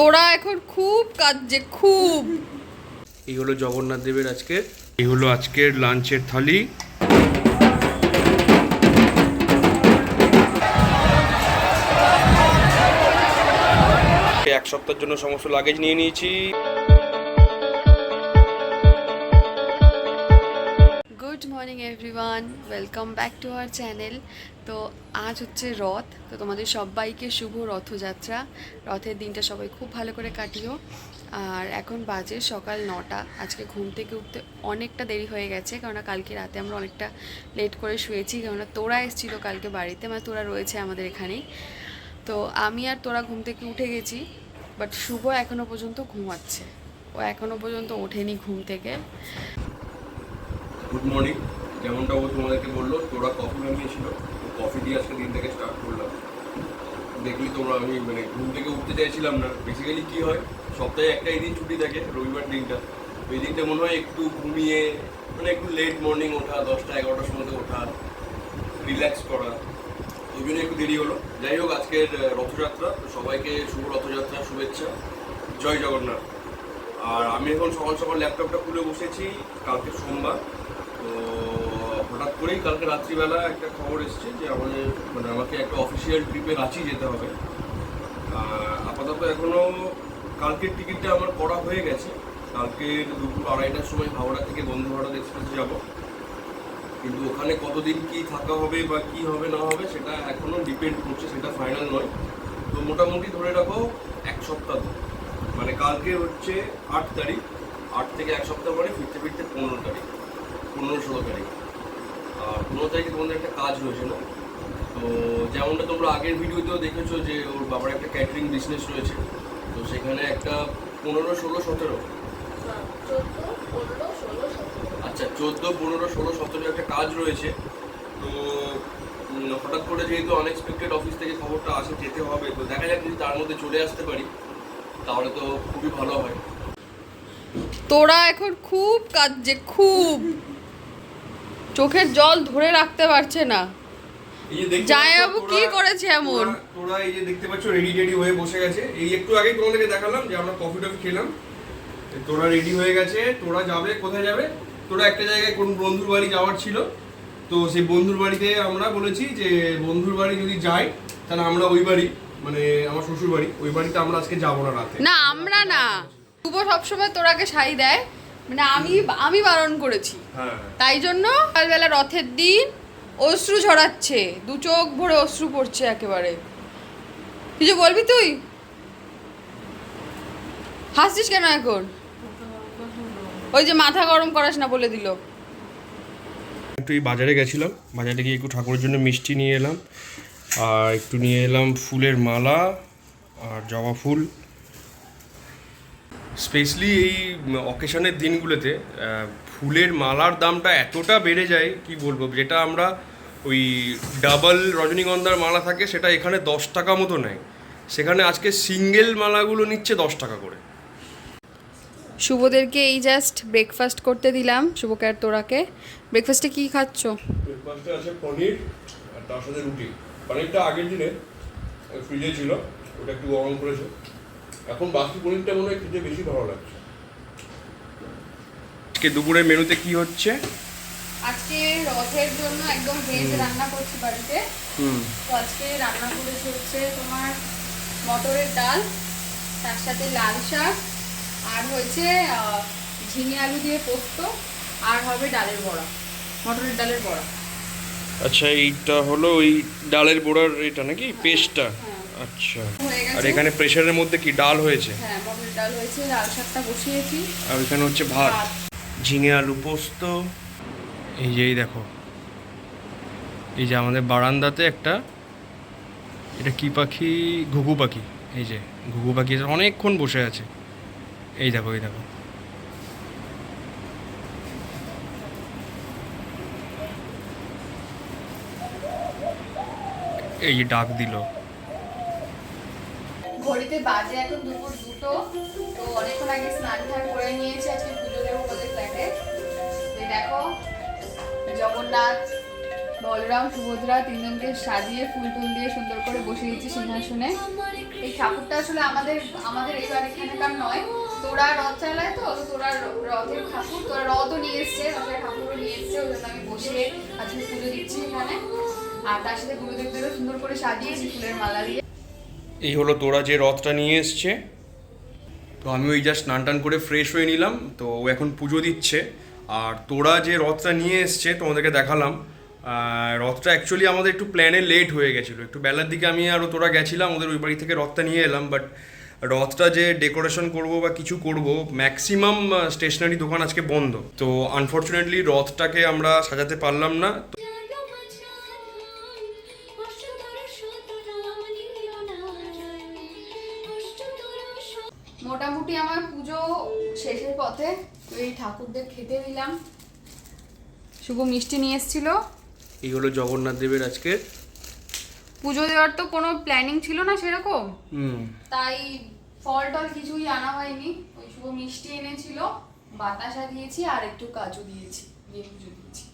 তোরা এখন খুব কাঁদছে খুব। এই হলো জগন্নাথ দেবের আজকে। এই হলো আজকের লাঞ্চের থালি। এক সপ্তাহের জন্য সমস্ত লাগেজ নিয়ে নিয়েছি। Everyone welcome back to our channel তো আজ হচ্ছে রথ, তো তোমাদের সবাইকে শুভ রথযাত্রা। রথের দিনটা সবাই খুব ভালো করে কাটিও। আর এখন বাজে সকাল নটা। আজকে ঘুম থেকে উঠতে অনেকটা দেরি হয়ে গেছে, কেননা কালকে রাতে আমরা অনেকটা লেট করে শুয়েছি, কেননা তোরা এসেছিল কালকে বাড়িতে মানে তোরা রয়েছে আমাদের এখানেই। তো আমি আর তোরা ঘুম থেকে উঠে গেছি বাট শুভ এখনও পর্যন্ত ঘুমাচ্ছে। ও এখনও পর্যন্ত ওঠেনি ঘুম থেকে। গুড মর্নিং যেমনটা ও তোমাদেরকে বলল, তোরা কফি বানিয়েছিল কফি দিয়ে আজকে দিনটাকে স্টার্ট করলাম। দেখলি তোমরা, আমি মানে ঘুম থেকে উঠতে চাইছিলাম না। বেসিক্যালি কী হয়, সপ্তাহে একটাই দিন ছুটি থাকে, রবিবার দিনটা। ওই দিনটা মনে হয় একটু ঘুমিয়ে মানে একটু লেট মর্নিং ওঠা, দশটা, এগারোটার সময় ওঠা রিল্যাক্স করা। ওই জন্য একটু দেরি হলো। যাই হোক, আজকের রথযাত্রা সবাইকে শুভ রথযাত্রা, শুভেচ্ছা। জয় জগন্নাথ। আর আমি এখন সকাল সকাল ল্যাপটপটা খুলে বসেছি, কালকে সোমবার। তো করেই কালকে রাত্রিবেলা একটা খবর এসেছে যে আমাদের মানে আমাকে একটা অফিসিয়াল ট্রিপে রাঁচি যেতে হবে। আপাতত এখনও কালকের টিকিটটা আমার করা হয়ে গেছে। কালকের দুপুর আড়াইটার সময় হাওড়া থেকে বন্ধু ভারত এক্সপ্রেসে যাব। কিন্তু ওখানে কতদিন কি থাকা হবে বা কি হবে, না হবে, সেটা এখনও ডিপেন্ড করছে, সেটা ফাইনাল নয়। তো মোটামুটি ধরে রাখো, এক সপ্তাহ মানে কালকে হচ্ছে আট তারিখ, আট থেকে এক সপ্তাহ পরে ফিরতে ফিরতে পনেরো তারিখ, পনেরো ষোলো তারিখ। আর পনেরো তারিখে তোমাদের একটা কাজ রয়েছে না? তো যেমনটা তোমরা আগের ভিডিওতেও দেখেছ যে ওর বাবার একটা ক্যাটারিং বিজনেস রয়েছে। তো সেখানে একটা পনেরো, ষোলো, সতেরো? আচ্ছা চোদ্দ, পনেরো, ষোলো, সতেরো একটা কাজ রয়েছে। তো হঠাৎ করে যেহেতু আনএক্সপেক্টেড অফিস থেকে খবরটা আসে, যেতে হবে, তো দেখা যাক যদি তার মধ্যে চলে আসতে পারি, তাহলে তো খুবই ভালো হয়। তোরা এখন খুব কাঁদছে খুব চোখের জল ধরে রাখতে পারছে না। এই যে দেখতে কি করেছে এমন? তোরা- এই যে দেখতে পাচ্ছ রেডি রেডি হয়ে বসে গেছে। এই একটু আগেই তোমাদেরকে দেখালাম যে আমরা কফি টফি খেলাম। তোরা রেডি হয়ে গেছে তোরা যাবে কোথায় যাবে? তোরা একটা জায়গায় কোন বন্ধুর বাড়ি যাওয়ার ছিল? তো সেই বন্ধুর বাড়িতে আমরা বলেছি যে বন্ধুর বাড়ি যদি যাই তাহলে আমরা ওই বাড়ি মানে আমার শ্বশুর বাড়ি ওই বাড়িতে আমরা আজকে যাব না রাতে। না আমরা না। শুভ সবসময় তোরাকে শাড়ি দেয়। মানে আমি আমি বারণ করেছি। হ্যাঁ। তাই জন্য কালবেলা রথের দিন অশ্রু ঝরাচ্ছে দু চোখ ভরে অশ্রু পড়ছে একেবারে। কিছু বলবি তুই? হাসছিস কেন এখন? ওই যে মাথা গরম করাস না বলে দিল। একটু এই বাজারে গেছিলাম বাজারে গিয়ে একটু ঠাকুরের জন্য মিষ্টি নিয়ে এলাম আর একটু নিয়ে এলাম ফুলের মালা আর জবা ফুল। স্পেশালি এই অকেশনের দিনগুলোতে ফুলের মালার দামটা এতটা বেড়ে যায় কি বলব যেটা আমরা ওই ডাবল রজনীগন্ধার মালা থাকে সেটা এখানে দশ টাকা মতো নেয়। সেখানে আজকে সিঙ্গেল মালাগুলো নিচ্ছে দশ টাকা করে। শুভদেরকে এই জাস্ট ব্রেকফাস্ট করতে দিলাম শুভকে আর তোরাকে। ব্রেকফাস্টে কি খাচ্ছ? ব্রেকফাস্টে আছে পনির আর তার সাথে রুটি। পনিরটা আগের দিনে ফ্রিজে ছিল ওটা একটু গরম করেছে। এখন বাকি পনিরটা মনে হয় খেতে বেশি ভালো লাগছে। আজকে দুপুরের মেনুতে কি হচ্ছে? আজকে রথের জন্য একদম ভেজ রান্না করছি বাড়িতে। হুম। তো আজকে রান্না করেছি হচ্ছে তোমার মটরের ডাল তার সাথে লাল শাক আর হয়েছে আহ, ঝিঙে আলু দিয়ে পোস্ত আর হবে ডালের বড়া মটরের ডালের বড়া। আচ্ছা এইটা হলো ওই ডালের বড়ার এটা নাকি? পেস্টটা? আচ্ছা। আর এখানে প্রেশারের মধ্যে কি ডাল হয়েছে? হ্যাঁ মটরের ডাল হয়েছে লাল শাকটা বসিয়েছি। আর এখানে হচ্ছে ভাত। ভাত। ঝিঙে আলু পোস্ত। এই যে এই দেখো। এই যে আমাদের বারান্দাতে একটা এটা কি পাখি? ঘুঘু পাখি। এই যে ঘুঘু পাখি অনেকক্ষণ বসে আছে। এই দেখো এই দেখো। এই যে ডাক দিল। ঘড়িতে বাজে এখন দুপুর দুটো, তো অনেকক্ষণ আগে স্নান টান করে নিয়েছি, আজকে পুজো দেবো বলে ফ্ল্যাটে দেখো, জগন্নাথ, বলরাম, সুভদ্রা তিনজনকে সাজিয়ে ফুল টুল দিয়ে সুন্দর করে বসে দিচ্ছি সিংহাসনে। এই ঠাকুরটা আসলে আমাদের আমাদের এবার এখানকার নয়। তোরা রথ চালায় তো তোরা রথের ঠাকুর, তোরা রথও নিয়ে এসছে, রথের ঠাকুরও নিয়ে এসছে, ওই জন্য আমি বসে আজকে পুজো দিচ্ছি এখানে। আর তার সাথে গুরুদেবদেরও সুন্দর করে সাজিয়েছি ফুলের মালা দিয়ে। এই হলো তোরা যে রথটা নিয়ে এসছে। তো আমি ওই জাস্ট স্নান টান করে ফ্রেশ হয়ে নিলাম। তো ও এখন পুজো দিচ্ছে। আর তোরা যে রথটা নিয়ে এসছে, তোমাদেরকে দেখালাম। রথটা অ্যাকচুয়ালি আমাদের একটু প্ল্যানে লেট হয়ে গেছিল। একটু বেলার দিকে আমি আরও তোরা গেছিলাম, ওদের ওই বাড়ি থেকে রথটা নিয়ে এলাম। বাট রথটা যে ডেকোরেশন করব বা কিছু করব ম্যাক্সিমাম স্টেশনারি দোকান আজকে বন্ধ। তো আনফর্চুনেটলি রথটাকে আমরা সাজাতে পারলাম না। মোটামুটি আমার পুজো শেষের পথে এই ঠাকুরদের খেতে দিলাম। শুভ মিষ্টি নিয়ে এসেছিল। এই হলো জগন্নাথ দেবের আজকে। পুজো দেওয়ার তো কোনো প্ল্যানিং ছিল না সেরকম। হুম। তাই ফল টল কিছুই আনা হয়নি। ওই শুভ মিষ্টি এনেছিল বাতাসা দিয়েছি আর একটু কাজু দিয়েছি দিয়ে পুজো দিয়েছি।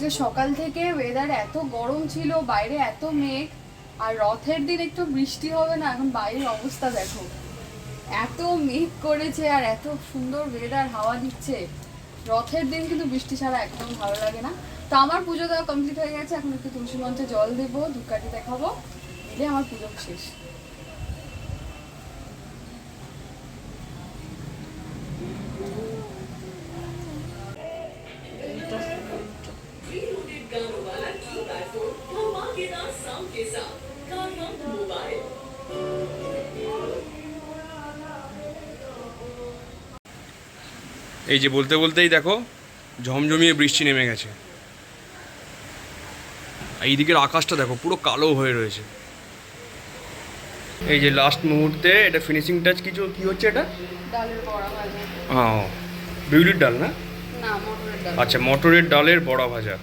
আজকে সকাল থেকে ওয়েদার এত গরম ছিল, বাইরে এত মেঘ, আর রথের দিন একটু বৃষ্টি হবে না, এখন বাইরের অবস্থা দেখো। এত মেঘ করেছে আর এত সুন্দর ওয়েদার হাওয়া দিচ্ছে। রথের দিন কিন্তু বৃষ্টি ছাড়া একদম ভালো লাগে না। তো আমার পুজো দেওয়া কমপ্লিট হয়ে গেছে, এখন একটু তুলসী মঞ্চে জল দেবো, ধূপকাঠি দেখাবো দিলে আমার পুজো শেষ। এই যে বলতে বলতেই দেখো ঝমঝমিয়ে বৃষ্টি নেমে গেছে। এই দিকের আকাশটা দেখো পুরো কালো হয়ে রয়েছে। এই যে লাস্ট মুহূর্তে এটা ফিনিশিং টাচ কিছু কি হচ্ছে এটা? ডালের বড়া ভাজা। হ্যাঁ বিউলির ডাল না? না মটরের ডাল। আচ্ছা মটরের ডালের বড়া ভাজা।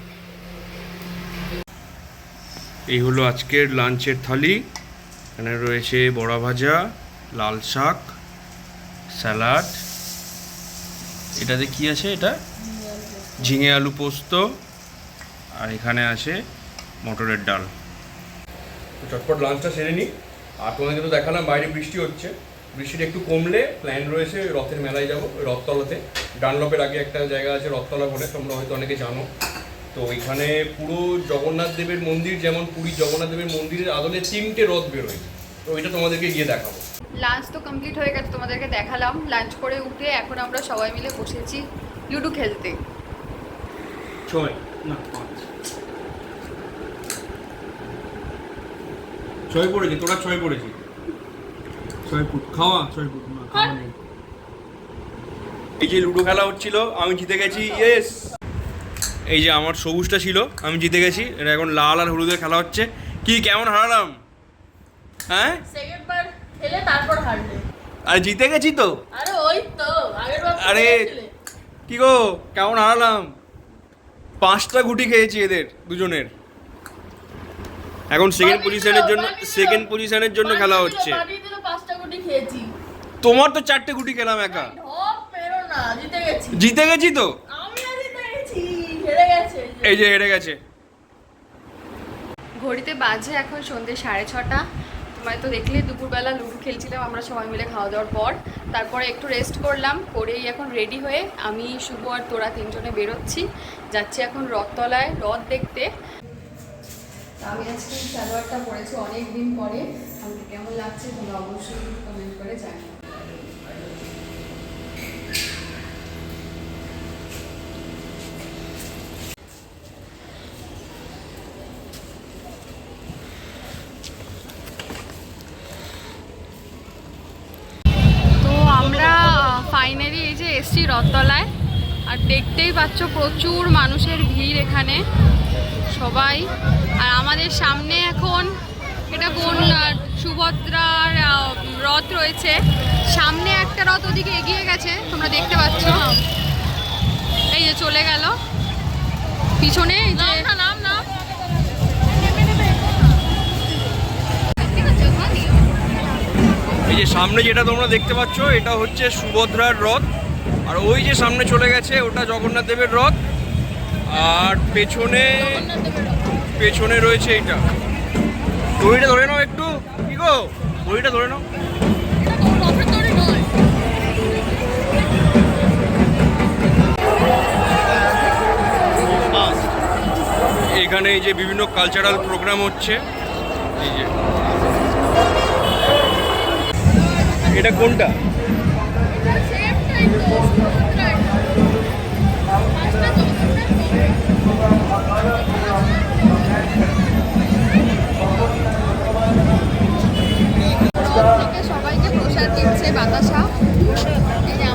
এই হলো আজকের লাঞ্চের থালি। এখানে রয়েছে বড়া ভাজা লাল শাক স্যালাড। এটাতে কি আছে এটা? ঝিঙে আলু পোস্ত, আর এখানে আছে মটরের ডাল। চটপট লাঞ্চটা সেরে নিই আর তোমাদেরকে তো দেখালাম, বাইরে বৃষ্টি হচ্ছে। বৃষ্টিটা একটু কমলে প্ল্যান রয়েছে রথের মেলায় যাব, রথতলাতে। ডানলপের আগে একটা জায়গা আছে, রথতলা বলে তোমরা হয়তো অনেকে জানো। তো ওইখানে পুরো জগন্নাথ দেবের মন্দির, যেমন পুরী জগন্নাথ দেবের মন্দিরের আদলে তিনটে রথ বেরোয়। তো ওইটা তোমাদেরকে গিয়ে দেখাবো। লাঞ্চ তো কমপ্লিট হয়ে গেছে তোমাদেরকে দেখালাম। লাঞ্চ করে উঠে এখন আমরা সবাই মিলে বসেছি লুডো খেলতে। ছয় না পাঁচ। ছয় পড়েছি তোরা ছয় পড়েছি ছয় ফুট খাওয়া ছয় ফুট না খাওয়া নেই। এই যে লুডো খেলা হচ্ছিল আমি জিতে গেছি ইয়েস এই যে আমার সবুজটা ছিল আমি জিতে গেছি এটা এখন লাল আর হলুদের খেলা হচ্ছে। কি কেমন হারালাম? হ্যাঁ? খেলে তারপর হারলে। আর জিতে গেছি তো। আরে ওই তো আগের বার আরে কি গো কেমন হারালাম? পাঁচটা গুটি খেয়েছি এদের দুজনের। এখন সেকেন্ড পজিশনের জন্য সেকেন্ড পজিশনের জন্য খেলা হচ্ছে। পাঁচটা গুটি খেয়েছি। তোমার তো চারটে গুটি খেলাম একা। জিতে গেছি। তো? এই যে হেরে গেছে। ঘড়িতে বাজে এখন সন্ধ্যে সাড়ে ছটা। তোমরা তো দেখলে দুপুরবেলা লুডো খেলছিলাম, আমরা সবাই মিলে খাওয়া দাওয়ার পর। তারপরে একটু রেস্ট করলাম, করেই এখন রেডি হয়ে আমি, শুভ আর তোরা তিনজনে বেরোচ্ছি। যাচ্ছি এখন রথতলায়, রথ দেখতে। আমি আজকে সালোয়ারটা পরেছি অনেক দিন পরে। আমাকে কেমন লাগছে তোমরা অবশ্যই কমেন্ট করে জানিও। এসছি রথতলায়। আর দেখতেই পাচ্ছ প্রচুর মানুষের ভিড় এখানে। সবাই। আর আমাদের সামনে এখন এটা কোন সুভদ্রার রথ রয়েছে। সামনে একটা রথ ওদিকে এগিয়ে গেছে তোমরা দেখতে পাচ্ছ। এই যে চলে গেল। পিছনে এই যে সামনে যেটা তোমরা দেখতে পাচ্ছ এটা হচ্ছে সুভদ্রার রথ। আর ওই যে সামনে চলে গেছে ওটা জগন্নাথ দেবের রথ। আর পেছনে পেছনে রয়েছে এইটা। দড়িটা ধরে নাও একটু। কি গো? দড়িটা ধরে নাও। এখানে এই যে বিভিন্ন কালচারাল প্রোগ্রাম হচ্ছে। এই যে। এটা কোনটা? সবাইকে প্রসাদ দিচ্ছে বাতাসা। এই যে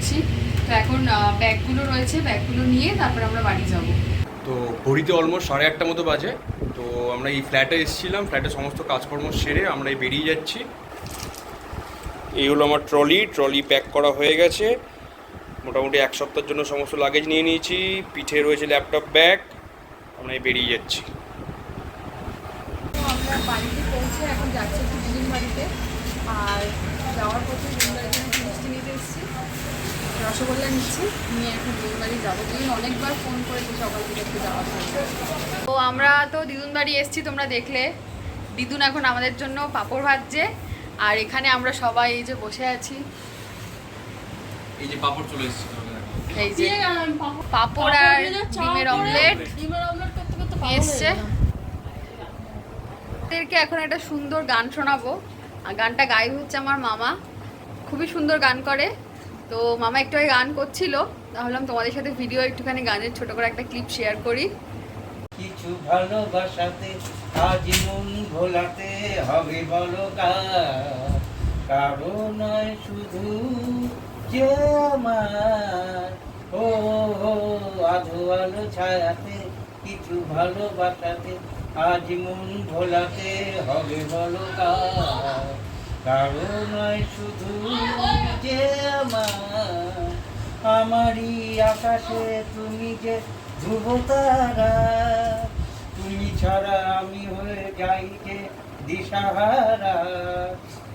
ঢুকছি তো এখন ব্যাগগুলো রয়েছে ব্যাগগুলো নিয়ে তারপর আমরা বাড়ি যাব। তো ঘড়িতে অলমোস্ট সাড়ে আটটা মতো বাজে। তো আমরা এই ফ্ল্যাটে এসেছিলাম ফ্ল্যাটে সমস্ত কাজকর্ম সেরে আমরা এই বেরিয়ে যাচ্ছি। এই হলো আমার ট্রলি ট্রলি প্যাক করা হয়ে গেছে। মোটামুটি এক সপ্তাহের জন্য সমস্ত লাগেজ নিয়ে নিয়েছি পিঠে রয়েছে ল্যাপটপ ব্যাগ আমরা এই বেরিয়ে যাচ্ছি। আমরা বাড়িতে পৌঁছে এখন যাচ্ছি একটু দিদির বাড়িতে। আর যাওয়ার পথে দিদির বাড়ির জন্য মিষ্টি নিতে এসেছি রসগোল্লা নিচ্ছি। নিয়ে এখন দিদির বাড়ি যাব। দিদিন অনেকবার ফোন করেছি সকাল থেকে একটু যাওয়ার জন্য। তো আমরা তো দিদুন বাড়ি এসেছি তোমরা দেখলে। দিদুন এখন আমাদের জন্য পাঁপড় ভাজছে। আর এখানে আমরা সবাই এই যে বসে আছি। এই যে পাপড় চলে এসেছে এই যে পাঁপড় আর ডিমের অমলেট এসছে। ওদেরকে এখন একটা সুন্দর গান শোনাবো। আর গানটা গাইব হচ্ছে আমার মামা। খুবই সুন্দর গান করে। তো মামা একটু গান করছিল ভাবলাম তোমাদের সাথে ভিডিও একটুখানি গানের ছোট করে একটা ক্লিপ শেয়ার করি। কিছু ভালোবাসাতে আজ মন ভোলাতে হবে বলো কার? নয় শুধু যে আমার। ও, আধো আলো ছায়াতে কিছু ভালোবাসাতে আজ মন ভোলাতে হবে বলো কার? কারও শুধু যে আমার, আমারই আকাশে তুমি যে ধ্রুব তারা তুমি ছাড়া আমি হয়ে যাই যে দিশাহারা।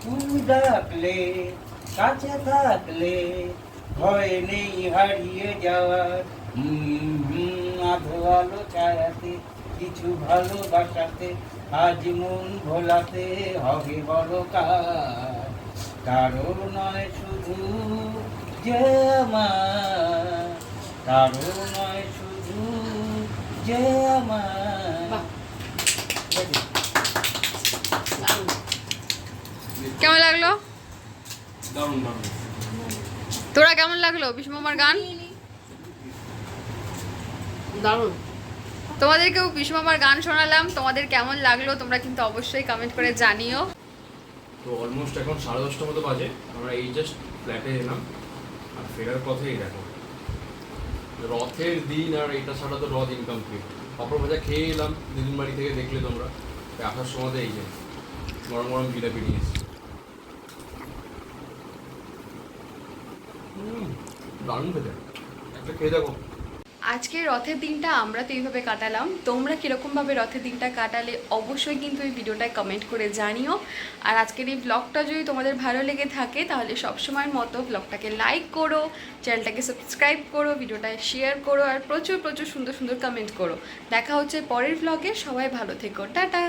তুমি ডাকলে, কাছে থাকলে, ভয় নেই হারিয়ে যাওয়ার। আধো আলো ছায়াতে কিছু ভালোবাসাতে আজ মন ভোলাতে হবে বড় কার কারও নয় শুধু যে আমার। কারও নয় শুধু যে আমার। কেমন লাগল? তোরা কেমন লাগল? বিষ্ণুমামার গান? দারুণ। তোমাদেরকেও বিষ্ণুমামার গান শোনালাম। তোমাদের কেমন লাগল তোমরা কিন্তু অবশ্যই কমেন্ট করে জানিও। তো অলমোস্ট এখন সাড়ে দশটা মতো বাজে। আমরা এই জাস্ট ফ্ল্যাটে এলাম। আর ফেরার পথেই দেখো। রথের দিন আর এটা ছাড়া তো রথ ইনকমপ্লিট পাপড় ভাজা খেয়ে এলাম দিদিন বাড়ি থেকে দেখলে তোমরা। আসার সময় এই যে গরম গরম জিলাপি নিয়ে এসেছি। দারুণ খেতে। একটা খেয়ে দেখো। আজকে রথের দিনটা আমরা তো এইভাবে কাটালাম। তোমরা কীরকমভাবে রথের দিনটা কাটালে অবশ্যই কিন্তু এই ভিডিওটায় কমেন্ট করে জানিও। আর আজকের এই ব্লগটা যদি তোমাদের ভালো লেগে থাকে, তাহলে সবসময়ের মতো ব্লগটাকে লাইক করো চ্যানেলটাকে সাবস্ক্রাইব করো, ভিডিওটায় শেয়ার করো, আর প্রচুর প্রচুর সুন্দর সুন্দর কমেন্ট করো। দেখা হচ্ছে পরের ব্লগে সবাই ভালো থেকো। টাটা!